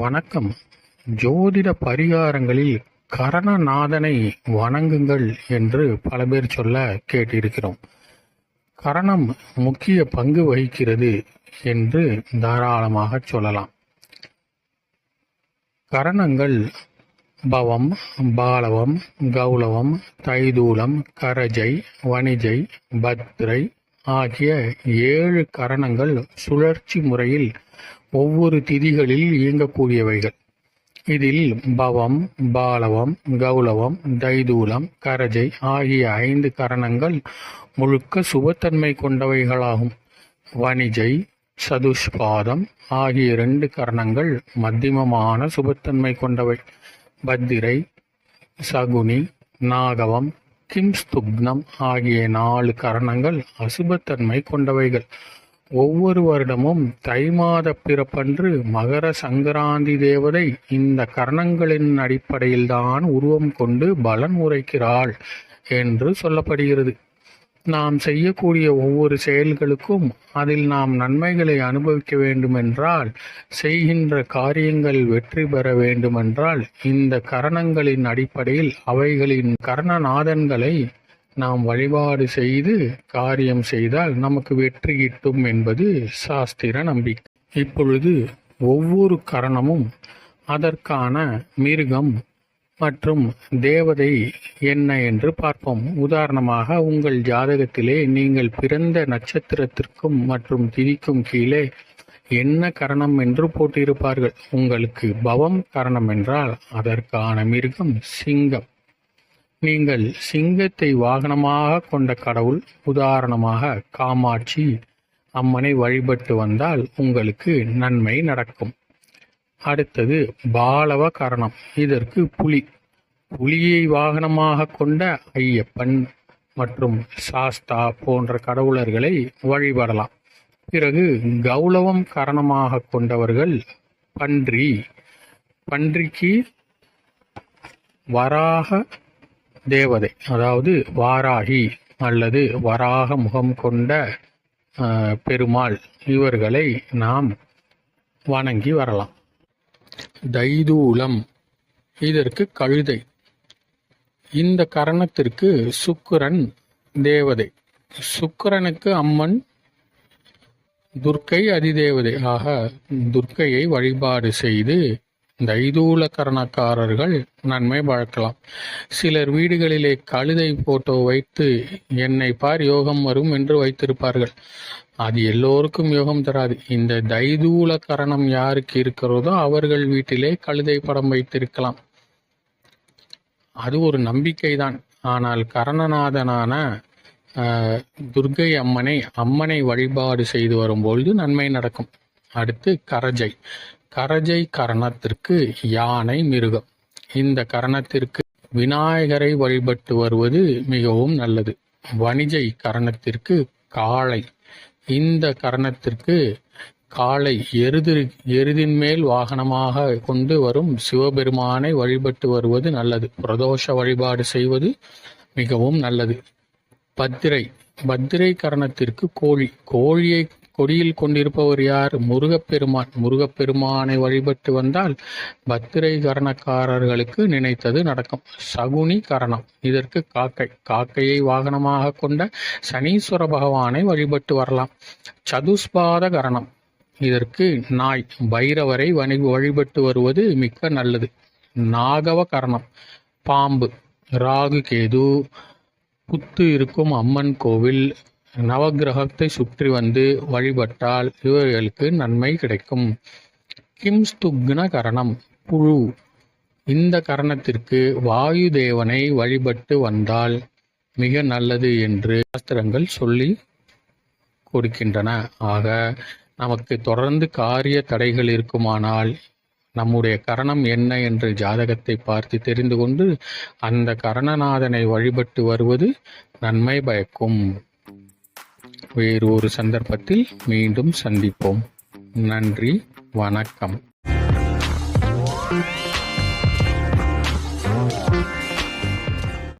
வணக்கம். ஜோதிட பரிகாரங்களில் கரணநாதனை வணங்குங்கள் என்று பல பேர் சொல்ல கேட்டிருக்கிறோம். கரணம் முக்கிய பங்கு வகிக்கிறது என்று தாராளமாக சொல்லலாம். கரணங்கள் பவம் பாலவம் கௌலவம் தைதூலம் கரஜை வணிஜை பத்ரை ஆகிய ஏழு கரணங்கள் சுழற்சி முறையில் ஒவ்வொரு திதிகளில் இயங்கக்கூடியவைகள். இதில் பவம் பாலவம் கௌலவம் தைதூலம் கரஜை ஆகிய ஐந்து கரணங்கள் முழுக்க சுபத்தன்மை கொண்டவைகளாகும். வணிஜை சதுஷ்பாதம் ஆகிய இரண்டு கரணங்கள் மத்தியமமான சுபத்தன்மை கொண்டவை. பத்திரை சகுனி நாகவம் கிம்ஸ்துக்னம் ஆகிய நாலு கரணங்கள் அசுபத்தன்மை கொண்டவைகள். ஒவ்வொரு வருடமும் தை மாத பிறப்பன்று மகர சங்கராந்தி தேவதை இந்த கரணங்களின் அடிப்படையில்தான் உருவம் கொண்டு பலன் உரைக்கிறாள் என்று சொல்லப்படுகிறது. நாம் செய்யக்கூடிய ஒவ்வொரு செயல்களுக்கும் அதில் நாம் நன்மைகளை அனுபவிக்க வேண்டுமென்றால் செய்கின்ற காரியங்கள் வெற்றி பெற வேண்டுமென்றால் இந்த கரணங்களின் அடிப்படையில் அவைகளின் கரணநாதன்களை நாம் வழிபாடு செய்து காரியம் செய்தால் நமக்கு வெற்றி கிட்டும் என்பது சாஸ்திர நம்பிக்கை. இப்பொழுது ஒவ்வொரு கரணமும் அதற்கான மிருகம் மற்றும் தேவதை என்ன என்று பார்ப்போம். உதாரணமாக உங்கள் ஜாதகத்திலே நீங்கள் பிறந்த நட்சத்திரத்திற்கும் மற்றும் திதிக்கும் கீழே என்ன கரணம் என்று போட்டிருப்பார்கள்? உங்களுக்கு பவம் கரணம் என்றால் அதற்கான மிருகம் சிங்கம். நீங்கள் சிங்கத்தை வாகனமாக கொண்ட கடவுள் உதாரணமாக காமாட்சி அம்மனை வழிபட்டு வந்தால் உங்களுக்கு நன்மை நடக்கும். அடுத்தது பாலவ கரணம். இதற்கு புலி. புலியை வாகனமாக கொண்ட ஐயப்பன் மற்றும் சாஸ்தா போன்ற கடவுளர்களை வழிபடலாம். பிறகு கௌலவம் கரணமாக கொண்டவர்கள் பன்றி. பன்றிக்கு வராக தேவதை அதாவது வாராகி அல்லது வராக முகம் கொண்ட பெருமாள். இவர்களை நாம் வணங்கி வரலாம். தைதூலம் இதற்கு கழுதை. இந்த கரணத்திற்கு சுக்கிரன் தேவதை. சுக்கிரனுக்கு அம்மன் துர்க்கை அதிதேவதை. ஆக துர்க்கையை வழிபாடு செய்து தைதூல கரணக்காரர்கள் நன்மை வழக்கலாம். சிலர் வீடுகளிலே கழுதை போட்டோ வைத்து என்னை பார் யோகம் வரும் என்று வைத்திருப்பார்கள். அது எல்லோருக்கும் யோகம் தராது. இந்த தைதூல கரணம் யாருக்கு இருக்கிறதோ அவர்கள் வீட்டிலே கழுதை படம் வைத்திருக்கலாம். அது ஒரு நம்பிக்கை தான் ஆனால் கரணநாதனான துர்கை அம்மனை அம்மனை வழிபாடு செய்து வரும்பொழுது நன்மை நடக்கும். அடுத்து கரஜை. கரஜை கரணத்திற்கு யானை மிருகம். இந்த கரணத்திற்கு விநாயகரை வழிபட்டு வருவது மிகவும் நல்லது. வணிஜை கரணத்திற்கு காளை. இந்த கரணத்திற்கு காளை எருது எருதின் மேல் வாகனமாக கொண்டு வரும் சிவபெருமானை வழிபட்டு வருவது நல்லது. பிரதோஷ வழிபாடு செய்வது மிகவும் நல்லது. பத்திரை. பத்திரை கரணத்திற்கு கோழி. கோழியை கொடியில் கொண்டிருப்பவர் யார்? முருகப்பெருமான். முருகப்பெருமானை வழிபட்டு வந்தால் பத்திரை கரணக்காரர்களுக்கு நினைத்தது நடக்கும். சகுனி கரணம். இதற்கு காக்கை. காக்கையை வாகனமாக கொண்ட சனீஸ்வர பகவானை வழிபட்டு வரலாம். சதுஸ்பாத கரணம். இதற்கு நாய். பைரவரை வணி வழிபட்டு வருவது மிக்க நல்லது. நாகவ கரணம். பாம்பு. ராகு கேது புத்து இருக்கும் அம்மன் கோவில். நவகிரகத்தை சுற்றி வந்து வழிபட்டால் இவர்களுக்கு நன்மை கிடைக்கும். கிம்ஸ்துக்ன கரணம் புழு. இந்த கரணத்திற்கு வாயு தேவனை வழிபட்டு வந்தால் மிக நல்லது என்று சாஸ்திரங்கள் சொல்லி கொடுக்கின்றன. ஆக நமக்கு தொடர்ந்து காரிய தடைகள் இருக்குமானால் நம்முடைய கரணம் என்ன என்று ஜாதகத்தை பார்த்து தெரிந்து கொண்டு அந்த கரணநாதனை வழிபட்டு வருவது நன்மை பயக்கும். வேறு ஒரு சந்தர்ப்பத்தில் மீண்டும் சந்திப்போம். நன்றி வணக்கம்.